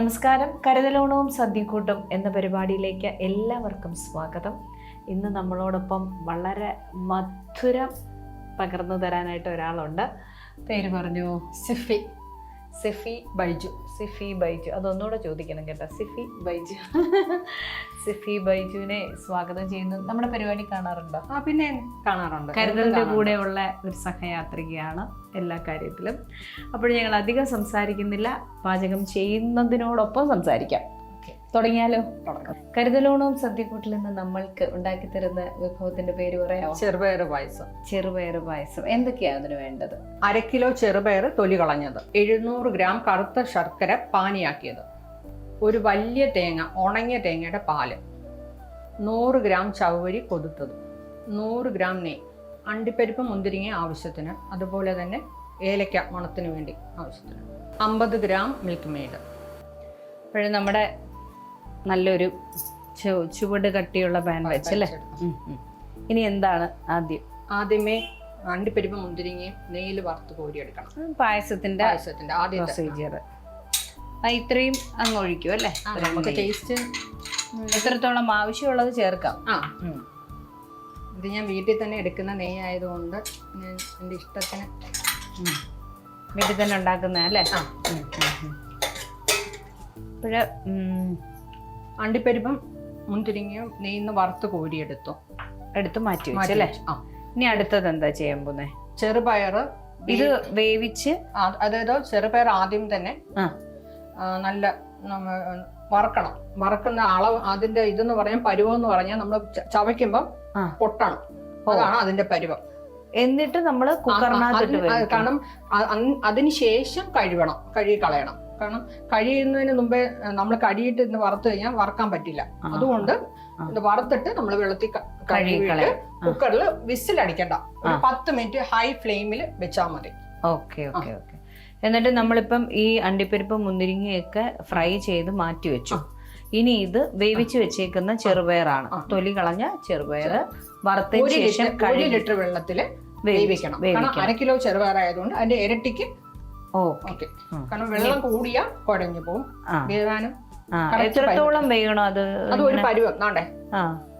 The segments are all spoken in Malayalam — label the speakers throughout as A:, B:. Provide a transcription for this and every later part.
A: നമസ്കാരം. കരുതലോണവും സദ്യക്കൂട്ടും എന്ന പരിപാടിയിലേക്ക് എല്ലാവർക്കും സ്വാഗതം. ഇന്ന് നമ്മളോടൊപ്പം വളരെ മധുരം പകർന്നു തരാനായിട്ട് ഒരാളുണ്ട്. പേര് പറഞ്ഞു?
B: സിഫി.
A: സിഫി
B: ബൈജു
A: സിഫി ബൈജു. അതൊന്നുകൂടെ ചോദിക്കണം കേട്ടോ. സിഫി ബൈജു. സിഫി ബൈജുവിനെ സ്വാഗതം ചെയ്യുന്നു. നമ്മുടെ പരിപാടി കാണാറുണ്ടോ?
B: ആ പിന്നെ കാണാറുണ്ട്. കാണാറുണ്ട്.
A: കൂടെയുള്ള ഒരു സഹയാത്രികയാണ് എല്ലാ കാര്യത്തിലും. അപ്പോൾ ഞങ്ങൾ അധികം സംസാരിക്കുന്നില്ല. പാചകം ചെയ്യുന്നതിനോടൊപ്പം സംസാരിക്കാം. തുടങ്ങിയാലോ?
B: തുടങ്ങാം.
A: കരുതലോണവും സദ്യക്കൂട്ടിൽ നിന്ന് നമ്മൾക്ക് ഉണ്ടാക്കി തരുന്ന വിഭവത്തിന്റെ പേര് പറയാമോ?
B: ചെറുപയർ പായസം.
A: ചെറുപയർ പായസം. എന്തൊക്കെയാണ് അതിന് വേണ്ടത്?
B: അര കിലോ ചെറുപയർ തൊലി കളഞ്ഞത്. എഴുന്നൂറ് ഗ്രാം കറുത്ത ശർക്കര പാനിയാക്കിയത്. ഒരു വലിയ തേങ്ങ ഉണങ്ങിയ തേങ്ങയുടെ പാൽ. നൂറ് ഗ്രാം ചവരി കൊതുത്തത്. നൂറ് ഗ്രാം നെയ് അണ്ടിപ്പരിപ്പ് മുന്തിരിങ്ങ ആവശ്യത്തിന്. അതുപോലെ തന്നെ ഏലക്ക മണത്തിന് വേണ്ടി ആവശ്യത്തിന്. അമ്പത് ഗ്രാം മിൽക്ക് മെയ്ഡ്.
A: അപ്പോഴും നമ്മുടെ നല്ലൊരു ചുവട് കട്ടിയുള്ള പാൻ വെച്ചല്ലേ? അല്ലേ. ഇനി എന്താണ് ആദ്യം?
B: ആദ്യമേ അണ്ടിപ്പരിപ്പ് മുന്തിരിങ്ങയും നെയ്യിൽ വറുത്ത് കോരിയെടുക്കണം.
A: പായസത്തിന്റെ
B: പായസത്തിന്റെ ആദ്യ
A: പ്രൊസീജിയർ ഇത്രയും അങ്ങ് ഒഴിക്കും അല്ലേ?
B: നമുക്ക് ടേസ്റ്റ്
A: എത്രത്തോളം ആവശ്യമുള്ളത് ചേർക്കാം.
B: ആ. ഇത് ഞാൻ വീട്ടിൽ തന്നെ എടുക്കുന്ന നെയ്യ് ആയതുകൊണ്ട് ഞാൻ എന്റെ ഇഷ്ടത്തിന്.
A: വീട്ടിൽ തന്നെ ഉണ്ടാക്കുന്ന അല്ലേ ഇപ്പോഴ്
B: അണ്ടിപ്പരിപ്പും മുന്തിരിങ്ങയും നെയ്ന്ന് വറുത്ത് കോരിയെടുത്തു.
A: എടുത്ത് മാറ്റി വെച്ചു അല്ലേ?
B: ആ.
A: ഇനി അടുത്തത് എന്താ ചെയ്യാൻ പോകുന്നത്
B: ചെറുപയർ
A: ഇത് വേവിച്ച്
B: അതായത് ചെറുപയർ ആദ്യം തന്നെ നല്ല വറക്കണം. വറക്കുന്ന അളവ് അതിന്റെ ഇതെന്ന് പറയാൻ പരുവം എന്ന് പറഞ്ഞാൽ നമ്മൾ ചവയ്ക്കുമ്പം. പൊട്ടണം. അതാണ് അതിന്റെ പരുവം.
A: എന്നിട്ട് നമ്മൾ
B: കാരണം അ- അന്ന് അതിന് ശേഷം കഴുകണം കഴുകി കളയണം. കാരണം കഴിയുന്നതിന് മുമ്പേ നമ്മൾ കഴുകിയിട്ട് ഇന്ന് വറുത്ത് കഴിഞ്ഞാൽ വറക്കാൻ പറ്റില്ല. അതുകൊണ്ട്. ഇത് വറുത്തിട്ട് നമ്മൾ വെള്ളത്തിൽ കഴുകിയിട്ട് കുക്കറിൽ വിസിൽ അടിക്കണ്ട ഒരു. പത്ത് മിനിറ്റ് ഹൈ ഫ്ലെയിമിൽ വെച്ചാൽ മതി.
A: Okay okay okay. എന്നിട്ട് നമ്മളിപ്പം ഈ അണ്ടിപ്പരിപ്പ് മുന്തിരിങ്ങയൊക്കെ ഫ്രൈ ചെയ്ത് മാറ്റി വെച്ചു. ഇനി ഇത് വേവിച്ച് വെച്ചേക്കുന്ന ചെറുപയറാണ്. തൊലി കളഞ്ഞ ചെറുപയർ വറുത്തതിന് ശേഷം
B: ലിറ്റർ വെള്ളത്തിൽ വേവിക്കണം. അര കിലോ ചെറുപയറായതുകൊണ്ട് അതിന്റെ ഇരട്ടിക്ക്
A: ഓക്കെ.
B: കാരണം വെള്ളം കൂടിയ കുഴഞ്ഞു പോകും വേവാനും
A: എത്രത്തോളം വേകണം അത്
B: അത് ഒരു പരുവം. നാണ്ടേ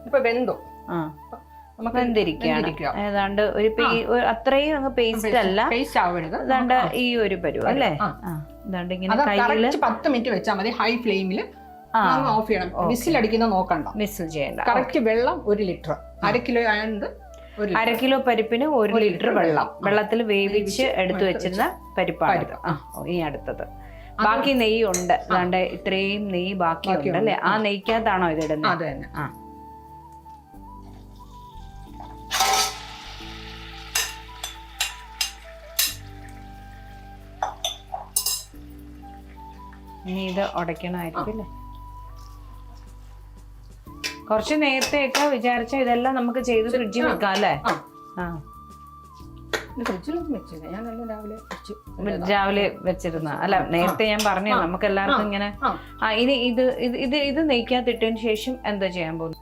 B: ഇപ്പൊ വെന്തു.
A: വെന്തിരിക്കുകയാണ്.
B: വെന്തിരിക്കുക.
A: ഏതാണ്ട് ഒരു അത്രയും അങ്ങ് പേസ്റ്റ്. അല്ല.
B: പേസ്റ്റ് ആവരുത്.
A: ഏതാണ്ട് ഈ ഒരു പരുവം അല്ലേ? ഇതാണ്ട് ഇങ്ങനെ
B: കയ്യിൽ പത്ത് മിനിറ്റ് വെച്ചാൽ മതി. ഹൈ ഫ്ലെയിമിൽ ഓഫ് ചെയ്യണം. വിസിൽ അടിക്കുന്ന നോക്കണ്ട.
A: മിസ്സിൽ ചെയ്യണ്ട.
B: കറക്റ്റ് വെള്ളം ഒരു ലിറ്റർ അര കിലോ ലിറ്റർ.
A: അര കിലോ പരിപ്പിന് ഒരു ലിറ്റർ വെള്ളം.
B: വെള്ളം.
A: വെള്ളത്തിൽ വേവിച്ച് എടുത്തു വെച്ചിരുന്ന പരിപ്പാണ് ഇനി അടുത്തത്. ബാക്കി നെയ്യ് ഉണ്ട് അതാണ്ട് ഇത്രയും നെയ്യ് ബാക്കിയുണ്ട്
B: അല്ലെ
A: അല്ലേ? ആ നെയ്ക്കകത്താണോ ഇത് ഇടുന്നത് ആ. ഇനി ഇത് ഉടയ്ക്കണമായിരിക്കും അല്ലേ? കുറച്ച് നേരത്തെയൊക്കെ വിചാരിച്ച ഇതെല്ലാം നമുക്ക് ചെയ്ത് ഫ്രിഡ്ജിൽ വെക്കാം അല്ലേ?
B: ആ രാവിലെ വെച്ചു
A: രാവിലെ വെച്ചിരുന്ന അല്ല നേരത്തെ ഞാൻ പറഞ്ഞു നമുക്ക് എല്ലാവർക്കും ഇങ്ങനെ
B: ആ.
A: ഇനി ഇത് ഇത് ഇത് നെയ്ക്കാത്തിട്ടതിന് ശേഷം എന്താ ചെയ്യാൻ പോകുന്നു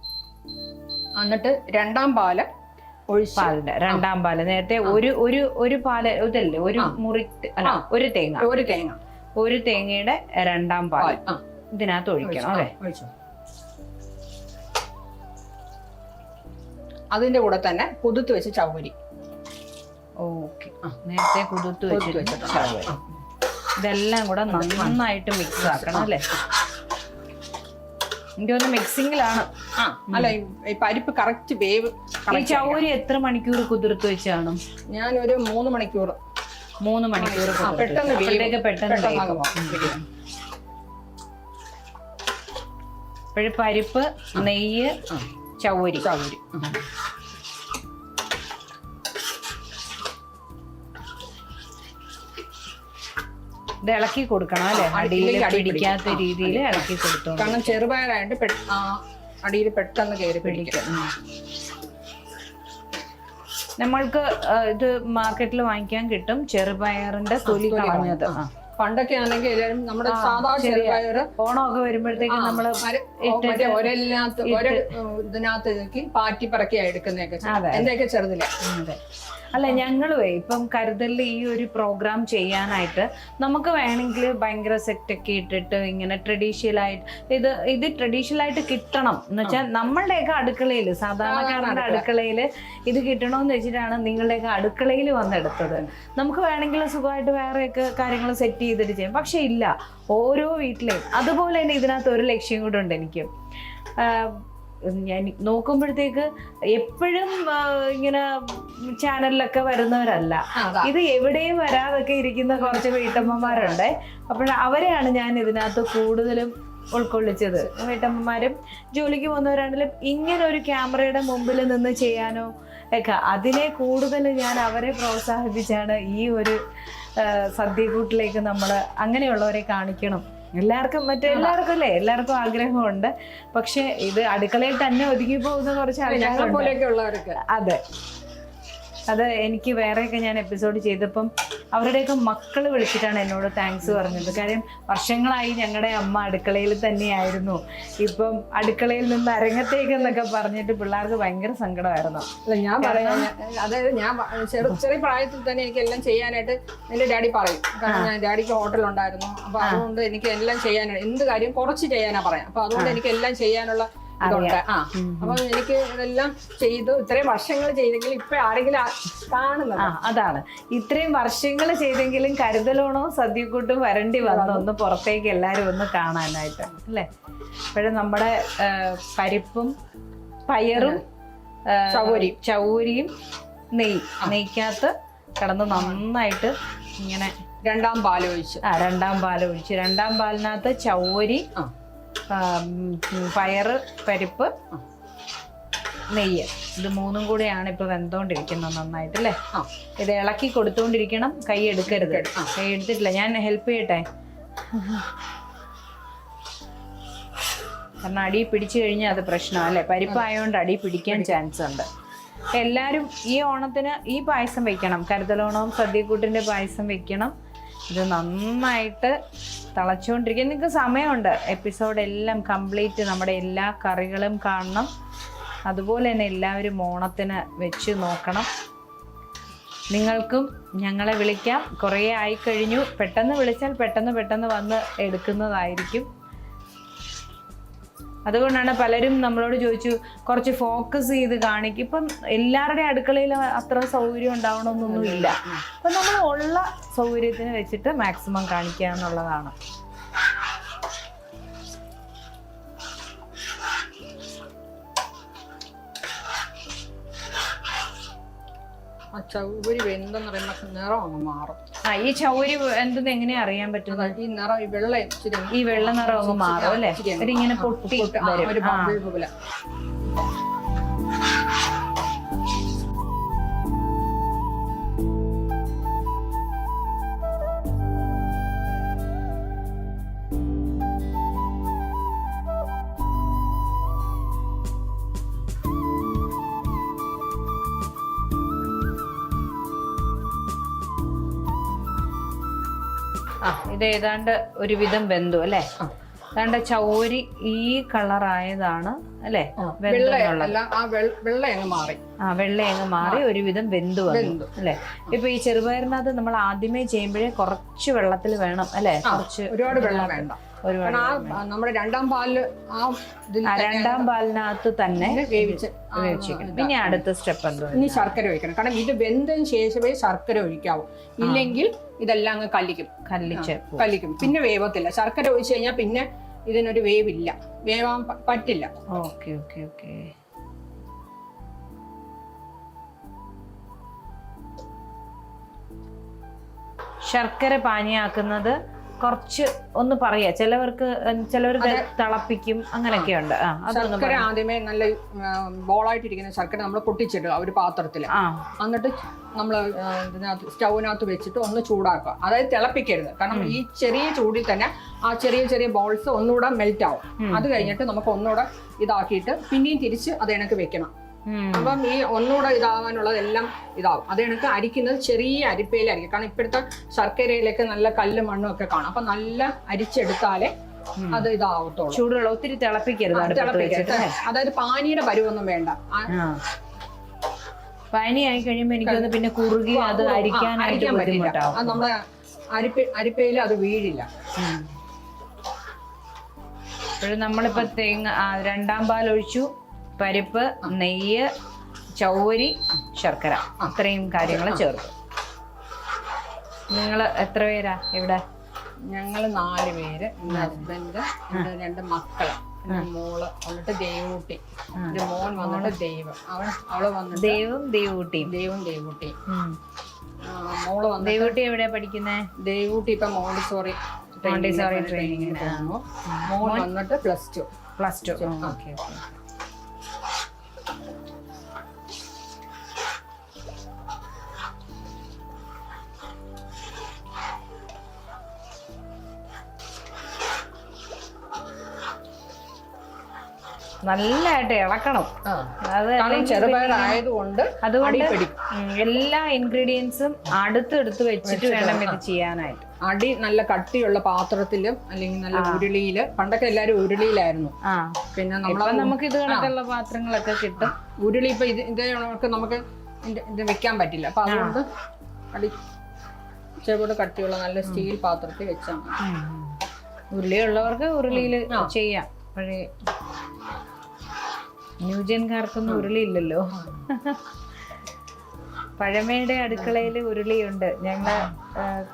B: എന്നിട്ട് രണ്ടാം പാൽ
A: പാലിന്റെ രണ്ടാം പാൽ. നേരത്തെ ഒരു ഒരു ഒരു പാൽ ഇതല്ലേ? ഒരു മുറി അല്ല. ഒരു തേങ്ങ.
B: ഒരു തേങ്ങ.
A: ഒരു തേങ്ങയുടെ രണ്ടാം പാൽ ഇതിനകത്ത് ഒഴിക്കണം അല്ലേ?
B: അതിന്റെ കൂടെ തന്നെ കുതിർത്ത് വെച്ച് ചവരി.
A: ഓക്കെ. നേരത്തെ കുതിർത്ത് വെച്ചിട്ട്. ഇതെല്ലാം കൂടെ നന്നായിട്ട് മിക്സ് ആക്കണം അല്ലേ? എനിക്ക് തോന്നുന്നു മിക്സിങ്ങിലാണ്
B: ആ അല്ല ഈ- പരിപ്പ് കറക്റ്റ് വേവ്
A: ഈ
B: correct
A: എത്ര മണിക്കൂർ കുതിർത്ത് വെച്ചാണ് ഞാൻ
B: ഞാനൊരു മൂന്ന് മണിക്കൂർ.
A: മൂന്ന് മണിക്കൂർ
B: പെട്ടെന്ന്.
A: പെട്ടെന്ന് പരിപ്പ് നെയ്യ്
B: ചവരി. ചവരി.
A: ഇത് ഇളക്കി കൊടുക്കണം അല്ലേ? അടിയിൽ പിടിക്കാത്ത
B: പിടിക്കും.
A: രീതിയിൽ ഇളക്കി കൊടുത്തു
B: കാരണം ചെറുപയറായിട്ട് അടിയിൽ പെട്ടെന്ന് കയറി പിടിക്കും.
A: നമ്മൾക്ക് ഇത് മാർക്കറ്റിൽ വാങ്ങിക്കാൻ കിട്ടും ചെറുപയറിന്റെ തൊലി കളഞ്ഞത്.
B: പണ്ടൊക്കെ ആണെങ്കിൽ എല്ലാവരും നമ്മുടെ സാധാ. ചെറുപയർ
A: ഓണമൊക്കെ വരുമ്പോഴത്തേക്ക് നമ്മൾ
B: മറ്റേ ഒരെല്ലാത്ത ഒരെ ഇതിനകത്ത് ഇതാക്കി പാറ്റി പറക്കിയാ എടുക്കുന്നതൊക്കെ എന്റെയൊക്കെ ചെറുതിലെ?
A: അതെ. അല്ല ഞങ്ങളുവേ ഇപ്പം കരുതലിൽ ഈ ഒരു പ്രോഗ്രാം ചെയ്യാനായിട്ട് നമുക്ക് വേണമെങ്കിൽ ഭയങ്കര സെറ്റൊക്കെ ഇട്ടിട്ട് ഇങ്ങനെ ട്രഡീഷണൽ ആയിട്ട് ഇത് ഇത് ട്രഡീഷണൽ ആയിട്ട് കിട്ടണം. എന്ന് വെച്ചാൽ നമ്മളുടെയൊക്കെ അടുക്കളയിൽ സാധാരണക്കാരുടെ അടുക്കളയിൽ ഇത് കിട്ടണമെന്ന് വെച്ചിട്ടാണ് നിങ്ങളുടെയൊക്കെ അടുക്കളയിൽ വന്നെടുത്തത്. നമുക്ക് വേണമെങ്കിൽ സുഖമായിട്ട് വേറെയൊക്കെ കാര്യങ്ങൾ സെറ്റ് ചെയ്തിട്ട് ചെയ്യാം. പക്ഷേ ഇല്ല ഓരോ വീട്ടിലെയും അതുപോലെ തന്നെ ഇതിനകത്ത് ഒരു ലക്ഷ്യം കൂടെ ഉണ്ട് എനിക്ക് ആഹ് ഞാൻ നോക്കുമ്പോഴത്തേക്ക് എപ്പോഴും ഇങ്ങനെ ചാനലിലൊക്കെ വരുന്നവരല്ല. ഇത് എവിടെയും വരാതൊക്കെ ഇരിക്കുന്ന കുറച്ച് വീട്ടമ്മമാരുണ്ട്. അപ്പോൾ അവരെയാണ് ഞാൻ ഇതിനകത്ത് കൂടുതലും ഉൾക്കൊള്ളിച്ചത്. വീട്ടമ്മമാരും ജോലിക്ക് പോകുന്നവരാണെങ്കിലും ഇങ്ങനെ ഒരു ക്യാമറയുടെ മുമ്പിൽ നിന്ന് ചെയ്യാനോ ഒക്കെ അതിനെ കൂടുതൽ ഞാൻ അവരെ പ്രോത്സാഹിപ്പിച്ചാണ് ഈ ഒരു സദ്യക്കൂട്ടിലേക്ക് നമ്മൾ അങ്ങനെയുള്ളവരെ കാണിക്കണം. എല്ലാവർക്കും മറ്റേ എല്ലാവർക്കും അല്ലേ എല്ലാവർക്കും ആഗ്രഹമുണ്ട്. പക്ഷെ ഇത് അടുക്കളയിൽ തന്നെ ഒതുങ്ങി പോകുന്ന കുറച്ച്
B: ഞങ്ങളെ പോലെയൊക്കെ ഉള്ളവർക്ക്
A: അതെ. അത് എനിക്ക് വേറെയൊക്കെ ഞാൻ എപ്പിസോഡ് ചെയ്തപ്പം അവരുടെയൊക്കെ മക്കൾ വിളിച്ചിട്ടാണ് എന്നോട് താങ്ക്സ് പറഞ്ഞത്. കാര്യം വർഷങ്ങളായി ഞങ്ങളുടെ അമ്മ അടുക്കളയിൽ തന്നെയായിരുന്നു. ഇപ്പം അടുക്കളയിൽ നിന്ന് അരങ്ങത്തേക്ക് എന്നൊക്കെ പറഞ്ഞിട്ട് പിള്ളേർക്ക് ഭയങ്കര സങ്കടമായിരുന്നു.
B: അല്ല ഞാൻ പറയാം. അതായത് ഞാൻ ചെറു ചെറിയ പ്രായത്തിൽ തന്നെ എനിക്ക് എല്ലാം ചെയ്യാനായിട്ട് എന്റെ ഡാഡി പറയും. കാരണം ഞാൻ ഡാഡിക്ക് ഹോട്ടൽ ഉണ്ടായിരുന്നു. അപ്പൊ അതുകൊണ്ട് എനിക്ക് എല്ലാം ചെയ്യാനാണ് എന്ത് കാര്യം കുറച്ച് ചെയ്യാനാ പറയാം. അപ്പൊ അതുകൊണ്ട് എനിക്ക് എല്ലാം ചെയ്യാനുള്ള ഇതുണ്ട് ആ അപ്പൊ എനിക്ക് ഇതെല്ലാം ചെയ്തു. ഇത്രയും വർഷങ്ങൾ ചെയ്തെങ്കിൽ ഇപ്പൊ ആരെങ്കിലും കാണുന്നത്.
A: ആ അതാണ്. ഇത്രയും വർഷങ്ങൾ ചെയ്തെങ്കിലും കരുതലോണോ സദ്യക്കൂട്ടും വരണ്ടി വന്നു? ഒന്ന് പുറത്തേക്ക് എല്ലാരും ഒന്ന് കാണാനായിട്ട് അല്ലേ? ഇപ്പോഴും നമ്മുടെ പരിപ്പും പയറും ചൗരിയും
B: ചൗവരി.
A: ചൗവരിയും നെയ്യ് നെയ്ക്കകത്ത് കിടന്ന് നന്നായിട്ട് ഇങ്ങനെ
B: രണ്ടാം പാലൊഴിച്ച്.
A: ആ രണ്ടാം പാൽ ഒഴിച്ച് രണ്ടാം പാലിനകത്ത് ചൗരി പയറ് പരിപ്പ് നെയ്യ്. ഇത് മൂന്നും കൂടെയാണ് ഇപ്പൊ വെന്തോണ്ടിരിക്കുന്നത് നന്നായിട്ട് അല്ലേ ഇത് ഇളക്കി കൊടുത്തോണ്ടിരിക്കണം കൈ എടുക്കരുത്. കൈ എടുത്തിട്ടില്ല ഞാൻ ഹെൽപ്പ് ചെയ്യട്ടെ? കാരണം അടി പിടിച്ചു കഴിഞ്ഞാൽ അത് പ്രശ്നമാണ് അല്ലേ? പരിപ്പായതുകൊണ്ട് അടി പിടിക്കാൻ ചാൻസ് ഉണ്ട്. എല്ലാവരും ഈ ഓണത്തിന് ഈ പായസം വെക്കണം. കരുതലോണവും സദ്യക്കൂട്ടിന്റെ പായസം വെക്കണം. ഇത് നന്നായിട്ട് തിളച്ചുകൊണ്ടിരിക്കുക നിങ്ങൾക്ക് സമയമുണ്ട്. എപ്പിസോഡ് എല്ലാം കംപ്ലീറ്റ് നമ്മുടെ എല്ലാ കറികളും കാണണം. അതുപോലെ തന്നെ എല്ലാവരും ഓണത്തിന് വെച്ച് നോക്കണം. നിങ്ങൾക്കും ഞങ്ങളെ വിളിക്കാം. കുറേ ആയിക്കഴിഞ്ഞു പെട്ടെന്ന് വിളിച്ചാൽ പെട്ടെന്ന് പെട്ടെന്ന് വന്ന് എടുക്കുന്നതായിരിക്കും. അതുകൊണ്ടാണ് പലരും നമ്മളോട് ചോദിച്ചു കുറച്ച് ഫോക്കസ് ചെയ്ത് കാണിക്കും. ഇപ്പം എല്ലാവരുടെ അടുക്കളയിൽ അത്ര സൗകര്യം ഉണ്ടാവണമെന്നൊന്നും ഇല്ല. അപ്പം നമ്മൾ ഉള്ള സൗകര്യത്തിന് വെച്ചിട്ട് മാക്സിമം കാണിക്കുക എന്നുള്ളതാണ്
B: ആ ചൗരി വെന്തെന്ന് പറയുമ്പോ നിറം അങ്ങ് മാറും.
A: ആ ഈ ചൗരി എന്തെന്ന് എങ്ങനെ അറിയാൻ
B: പറ്റും ഈ നിറം ഈ വെള്ള ഇച്ചിരി
A: ഈ വെള്ള നിറം അങ്ങ് മാറും അല്ലേ?
B: ആ,
A: പൊട്ടി വരും.
B: ഒരു ബബിൾ പോലെ.
A: ഇത് ഏതാണ്ട് ഒരുവിധം ബന്ധു അല്ലേ. ഏതാണ്ട് ചൗരി ഈ കളറായതാണ് അല്ലേ?
B: വെള്ള അല്ല ആ വെള്ള വെള്ള അങ്ങ് മാറി.
A: ആ വെള്ളയങ്ങ് മാറി ഒരുവിധം ബന്ധു വന്നു. അല്ലേ? ഇപ്പൊ ഈ ചെറുപയറിനകത്ത് നമ്മൾ ആദ്യമേ ചെയ്യുമ്പോഴേ കുറച്ച് വെള്ളത്തിൽ വേണം അല്ലെ? കുറച്ച്
B: ഒരുപാട് വെള്ളം വേണ്ട. കാരണം ആ നമ്മുടെ രണ്ടാം പാലിൽ ആ ഇതിൽ
A: ആ രണ്ടാം പാലിനകത്ത് തന്നെ
B: വേവിച്ച് ആ,
A: പിന്നെ അടുത്ത സ്റ്റെപ്പ് എന്തോ
B: ഇനി ശർക്കര ഒഴിക്കണം. കാരണം ഇത് വെന്തതിന് ശേഷമേ ശർക്കര ഒഴിക്കാവൂ. ഇല്ലെങ്കിൽ ഇതെല്ലാം അങ്ങ് കല്ലിക്കും.
A: കല്ലിച്ച്
B: കല്ലിക്കും. പിന്നെ വേവത്തില്ല. ശർക്കര ഒഴിച്ചു കഴിഞ്ഞാൽ പിന്നെ ഇതിനൊരു വേവില്ല. വേവാൻ പ- പറ്റില്ല.
A: Okay okay okay. ശർക്കര പാനിയാക്കുന്നത് കുറച്ച് ഒന്ന് പറയാ. ചിലവർക്ക് ചിലവർ തിളപ്പിക്കും അങ്ങനെയൊക്കെ ഉണ്ട്.
B: ശർക്കര ആദ്യമേ നല്ല ബോളായിട്ടിരിക്കുന്ന ശർക്കര നമ്മൾ പൊട്ടിച്ചിടുക ഒരു പാത്രത്തിൽ എന്നിട്ട് നമ്മൾ ഇതിനകത്ത് സ്റ്റൗവിനകത്ത് വെച്ചിട്ട് ഒന്ന് ചൂടാക്കുക. അതായത് തിളപ്പിക്കരുത്. കാരണം ഈ ചെറിയ ചൂടിൽ തന്നെ ആ ചെറിയ ചെറിയ ബോൾസ് ഒന്നുകൂടെ മെൽറ്റ് ആവും അത് കഴിഞ്ഞിട്ട് നമുക്ക് ഒന്നുകൂടെ ഇതാക്കിയിട്ട് പിന്നെയും തിരിച്ച് അത് ഇണക്ക് വെക്കണം. അപ്പം ഈ ഒന്നുകൂടെ ഇതാവാനുള്ളതെല്ലാം ഇതാവും. അത് കണക്ക് അരിക്കുന്നത് ചെറിയ അരിപ്പയിലായിരിക്കും. കാരണം ഇപ്പോഴത്തെ ശർക്കരയിലൊക്കെ നല്ല കല്ലും മണ്ണും ഒക്കെ കാണും. അപ്പൊ നല്ല അരിച്ചെടുത്താലേ അത് ഇതാവത്തുള്ളൂ.
A: ചൂടുവെള്ളം ഒത്തിരി തിളപ്പിക്കരുത്
B: തിളപ്പിക്കരുത്. അതായത് പാനിയുടെ പരുവൊന്നും വേണ്ട.
A: പാനി ആയി കഴിയുമ്പോ എനിക്കൊന്ന് പിന്നെ കുറുകി അത് അരിക്കാനായിട്ട് ബുദ്ധിമുട്ടാവും.
B: അത് നമ്മുടെ അരിപ്പ അരിപ്പയിൽ അത് വീഴില്ല.
A: ഇപ്പോഴും നമ്മളിപ്പോ തേങ്ങ രണ്ടാം പാൽ ഒഴിച്ചു പരിപ്പ് നെയ്യ് ചൗവരി ശർക്കര. അത്രയും കാര്യങ്ങൾ ചേർത്തു. നിങ്ങൾ എത്ര പേരാ ഇവിടെ?
B: ഞങ്ങൾ നാല് പേര്. എന്റെ ഹസ്ബൻഡ് എന്റെ രണ്ട് മക്കൾ എന്റെ മോൾ വന്നിട്ട് ദേവൂട്ടി. എന്റെ മോൻ വന്നിട്ട് ദൈവം. അവൻ അവൾ വന്നിട്ട്
A: ദൈവം ദൈവൂട്ടിയും.
B: ദൈവം ദേവൂട്ടി
A: ഉം.
B: ആ, മോൾ വന്ന്
A: ദൈവൂട്ടി എവിടെയാ പഠിക്കുന്നത്
B: ദേവൂട്ടി ഇപ്പൊ മോണ്ടിസോറി
A: മോണ്ടിസോറി ട്രെയിനിങ്ങിന്
B: മോൻ വന്നിട്ട് plus two.
A: Plus two. Okay. നല്ലതായിട്ട് ഇളക്കണം. അത് അതുകൊണ്ട് എല്ലാ ഇൻഗ്രീഡിയൻസും അടുത്തെടുത്ത് വെച്ചിട്ട് വേണം ഇത് ചെയ്യാനായിട്ട്.
B: അടി നല്ല കട്ടിയുള്ള പാത്രത്തിലും അല്ലെങ്കിൽ നല്ല ഉരുളിയിൽ പണ്ടൊക്കെ എല്ലാരും ഉരുളിയിലായിരുന്നു. പിന്നെ നമ്മൾ
A: നമുക്ക് ഇത് കണക്കുള്ള പാത്രങ്ങളൊക്കെ കിട്ടും.
B: ഉരുളി ഇപ്പൊ ഇത് ഇതേ നമുക്ക് ഇത് വെക്കാൻ പറ്റില്ല. അപ്പൊ അതുകൊണ്ട് അടി ചെറുപോലെ കട്ടിയുള്ള നല്ല സ്റ്റീൽ പാത്രത്തിൽ വെച്ചാൽ മതി.
A: ഉരുളി ഉള്ളവർക്ക് ഉരുളിയിൽ ചെയ്യാം. പഴയ ന്യൂജൻകാർക്കൊന്നും ഉരുളി ഇല്ലല്ലോ പഴമയുടെ അടുക്കളയിൽ ഉരുളിയുണ്ട്. ഞങ്ങൾ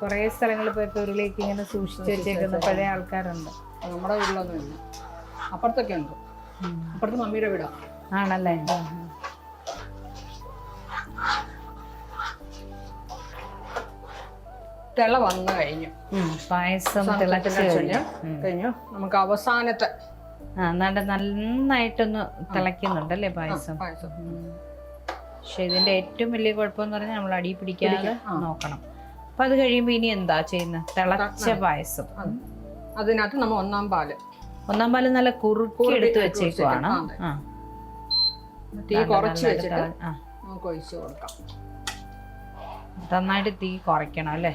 A: കുറേ സ്ഥലങ്ങളിൽ പോയപ്പോൾ ഉരുളിയൊക്കെ ഇങ്ങനെ സൂക്ഷിച്ചു വെച്ചേക്കുന്ന പഴയ ആൾക്കാരുണ്ട്.
B: നമ്മുടെ വീട്ടിലൊന്നും ഇല്ല. അപ്പുറത്തൊക്കെ ഉണ്ട്. അപ്പുറത്ത് മമ്മിയുടെ വീടാ.
A: ആണല്ലേ?
B: തിള വന്നു കഴിഞ്ഞു.
A: പായസം തിളച്ചു കഴിഞ്ഞു.
B: കഴിഞ്ഞു. നമുക്ക് അവസാനത്തെ
A: എന്നാണ്ട് നന്നായിട്ടൊന്ന് തിളയ്ക്കുന്നുണ്ട് അല്ലേ
B: പായസം?
A: പക്ഷെ ഇതിന്റെ ഏറ്റവും വലിയ കുഴപ്പമെന്ന് പറഞ്ഞാൽ നമ്മൾ അടി പിടിക്കാതെ നോക്കണം. അപ്പൊ അത് കഴിയുമ്പോ ഇനി എന്താ ചെയ്യുന്നത് തിളച്ച പായസം.
B: അതിനകത്ത് നമ്മൾ ഒന്നാം പാൽ.
A: ഒന്നാം പാൽ നല്ല കുറുക്കി എടുത്ത് വെച്ചേക്കുവാണ്.
B: തീ കുറച്ച് വെച്ചിട്ട്
A: ആ.
B: നമുക്ക് ഒഴിച്ച് കൊടുക്കാം.
A: നന്നായിട്ട് തീ കുറയ്ക്കണം അല്ലേ?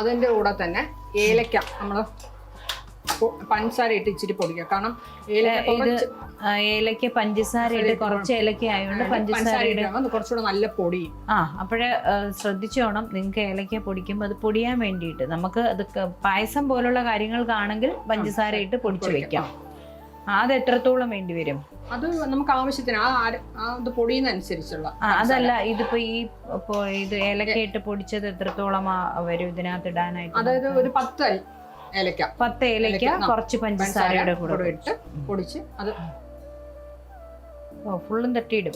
B: അതിന്റെ കൂടെ തന്നെ ഏലക്ക നമ്മൾ പഞ്ചസാര ഇട്ട് ഇച്ചിരി പൊടിക്കുക. കാരണം ഏലക്ക
A: ഇത് ഏലക്ക പഞ്ചസാര ഇട്ട് കുറച്ച് ഏലക്ക ആയതുകൊണ്ട് പഞ്ചസാര
B: കുറച്ചുകൂടെ നല്ല പൊടി.
A: ആ അപ്പോഴേ ശ്രദ്ധിച്ചോണം നിങ്ങൾക്ക് ഏലക്ക പൊടിക്കുമ്പോൾ അത് പൊടിയാൻ വേണ്ടിയിട്ട്. നമുക്ക് അത് പായസം പോലുള്ള കാര്യങ്ങൾക്കാണെങ്കിൽ പഞ്ചസാര ഇട്ട് പൊടിച്ചു വെക്കാം. അത് എത്രത്തോളം വേണ്ടി വരും?
B: അത് നമുക്ക് ആവശ്യത്തിന് ആ പൊടിയുന്നതനുസരിച്ചുള്ള
A: അതല്ല ഇതിപ്പോ ഈ ഇത് ഏലക്ക ഇട്ട് പൊടിച്ചത് എത്രത്തോളം വരും ഇതിനകത്ത് ഇടാനായിട്ട്
B: അതായത് ഒരു പത്ത് ഏലക്ക.
A: പത്ത് ഏലക്ക കുറച്ച് പഞ്ചസാരയുടെ കൂടെ
B: ഇട്ട് പൊടിച്ച് അത്
A: ഓ ഫുള്ളും തട്ടിയിടും.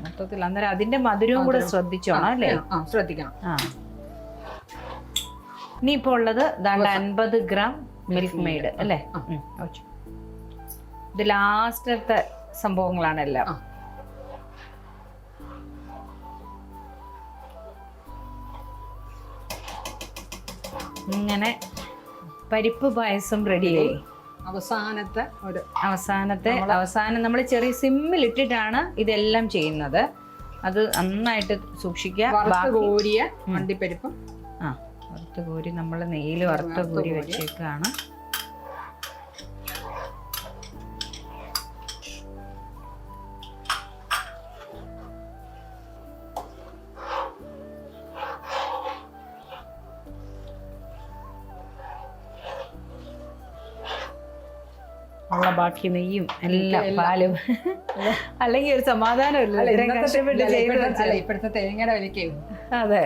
A: മൊത്തത്തിൽ അന്നേരം അതിന്റെ മധുരവും കൂടെ ശ്രദ്ധിച്ചോണം അല്ലേ?
B: ശ്രദ്ധിക്കണം.
A: ആ. ഇനിയിപ്പോ ഉള്ളത് ദാണ്ട് അൻപത് ഗ്രാം മിൽക്ക് മെയ്ഡ് അല്ലേ. ഇത് ലാസ്റ്റത്തെ സംഭവങ്ങളാണെല്ലാം
B: ആ.
A: ഇങ്ങനെ പരിപ്പ് പായസം റെഡിയായി.
B: അവസാനത്തെ ഒരു
A: അവസാനത്തെ അവസാനം നമ്മൾ ചെറിയ സിമ്മിൽ ഇട്ടിട്ടാണ് ഇതെല്ലാം ചെയ്യുന്നത്. അത് നന്നായിട്ട് സൂക്ഷിക്കുക.
B: കോരിയ വണ്ടിപ്പരിപ്പും
A: ആ വറുത്ത് കോരി നമ്മൾ നെയ്യിൽ വറുത്ത് കോരി. വെച്ചേക്കാണ്. ബാക്കി നെയ്യും എല്ലാം പാലും. അല്ലെങ്കിൽ ഒരു സമാധാനമില്ല
B: അല്ല ഇപ്പോഴത്തെ തേങ്ങയുടെ വിലയ്ക്ക്.
A: അതെ.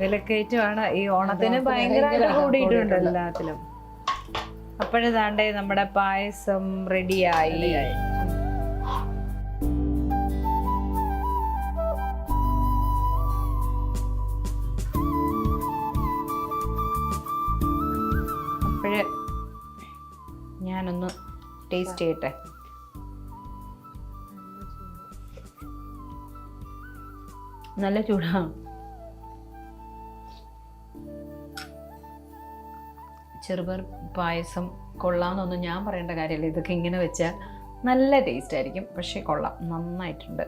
A: വിലക്കയറ്റമാണ്. ഈ ഓണത്തിന് ഭയങ്കരമായിട്ട് കൂടിയിട്ടുണ്ട് എല്ലാത്തിലും. അപ്പോഴതാണ്ടേ നമ്മുടെ പായസം റെഡിയായി ടേസ്റ്റ് ചെയ്യട്ടെ. നല്ല ചൂടാ. ചെറുപർ പായസം കൊള്ളാമെന്നൊന്നും ഞാൻ പറയേണ്ട കാര്യമില്ല. ഇതൊക്കെ ഇങ്ങനെ വെച്ചാൽ നല്ല ടേസ്റ്റ് ആയിരിക്കും പക്ഷേ കൊള്ളാം. നന്നായിട്ടുണ്ട്.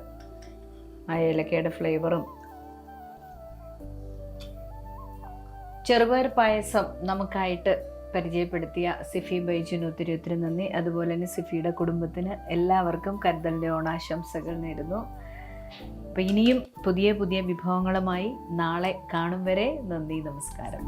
A: ആ ഏലക്കയുടെ ഫ്ലേവറും. ചെറുപയർ പായസം നമുക്കായിട്ട് പരിചയപ്പെടുത്തിയ സിഫി ബൈജുന് ഒത്തിരി ഒത്തിരി നന്ദി. അതുപോലെ തന്നെ സിഫിയുടെ കുടുംബത്തിന് എല്ലാവർക്കും കരുതലിന്റെ ഓണാശംസകൾ നേരുന്നു. അപ്പം ഇനിയും പുതിയ പുതിയ വിഭവങ്ങളുമായി നാളെ കാണും വരെ നന്ദി നമസ്കാരം.